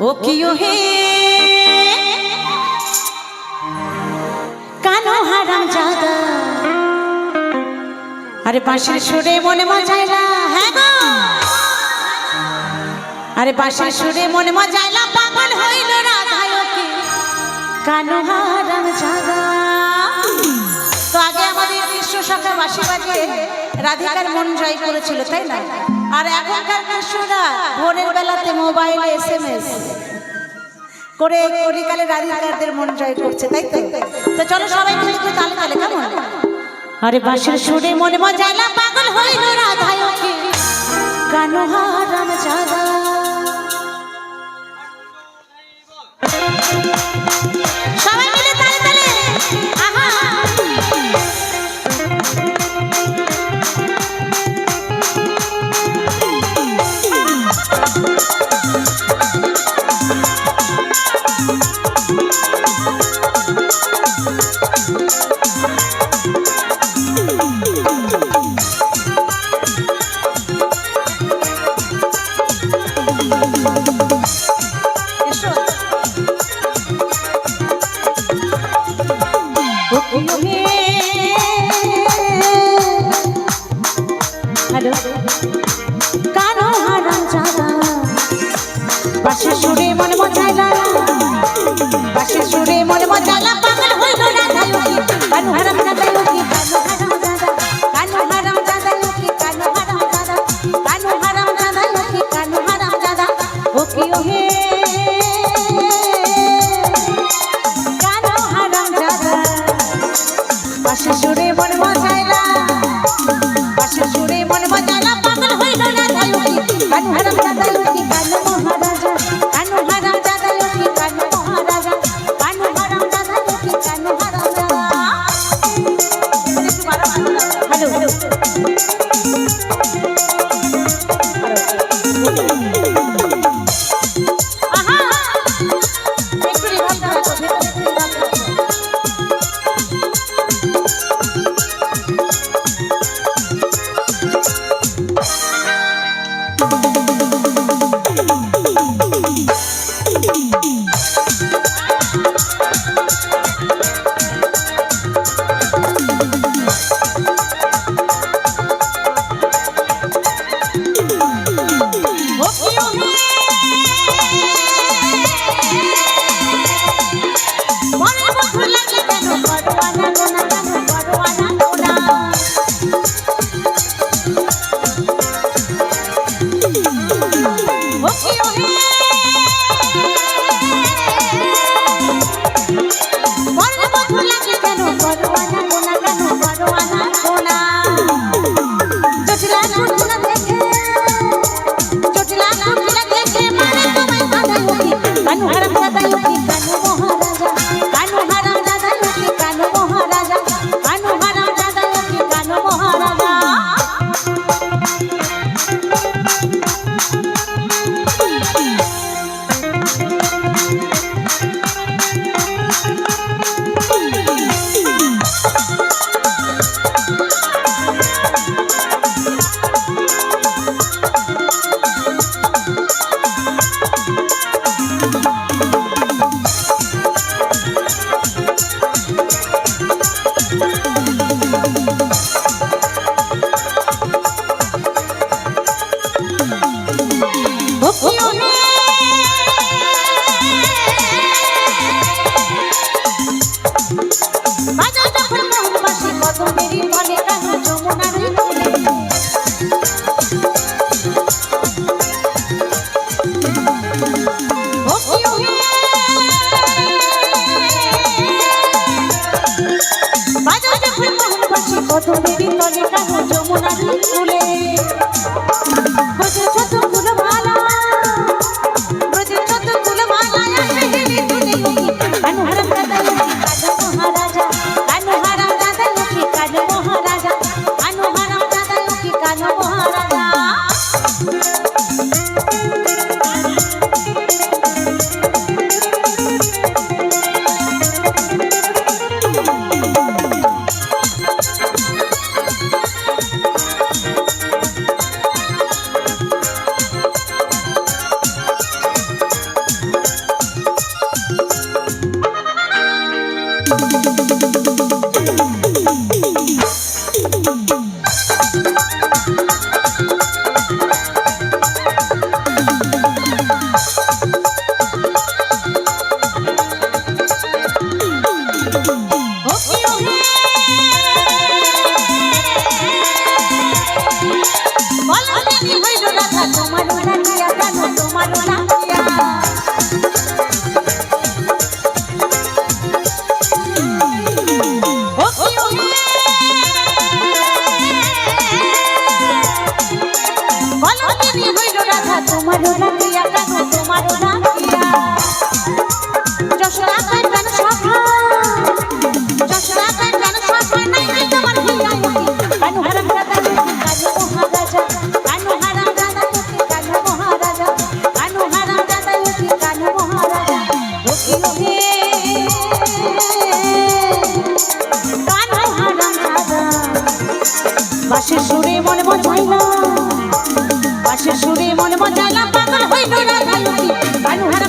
ও কি হে। কানো হারাম জাদা। আরে পাশের সুরে মনে মজাইলা হ্যাঁ গো। আরে পাশের সুরে মনে মজাইলা পাগল হইল রাধায় কি কানো হারাম জাদা। তো আগে আমাদের বিশ্ব শাখার বাসী বাজিয়ে রাধিকার মন জয় করেছিল, তাই না? আর এখনকার কৃষ্ণরা ভোরের বেলাতে মোবাইল এস এম এস করে কলিকালে রাধিকারদের মন জয় করছে, তাই তো? তো চলো সবাই মিলে একটু তালে তালে, কেমন? আরে বাঁশির সুরে মনে মজালা পাগল হইল রাধায় কানুহারাম জাদা। প্রিয় হে দেবী কলিকা যমুনা ফুলে তোমারও লাগিয়া ও কি বাসের সুরে মন বজাইলা বাসের সুরে মন বজাইলা পাগল হইল রাধায়তী বানু হারা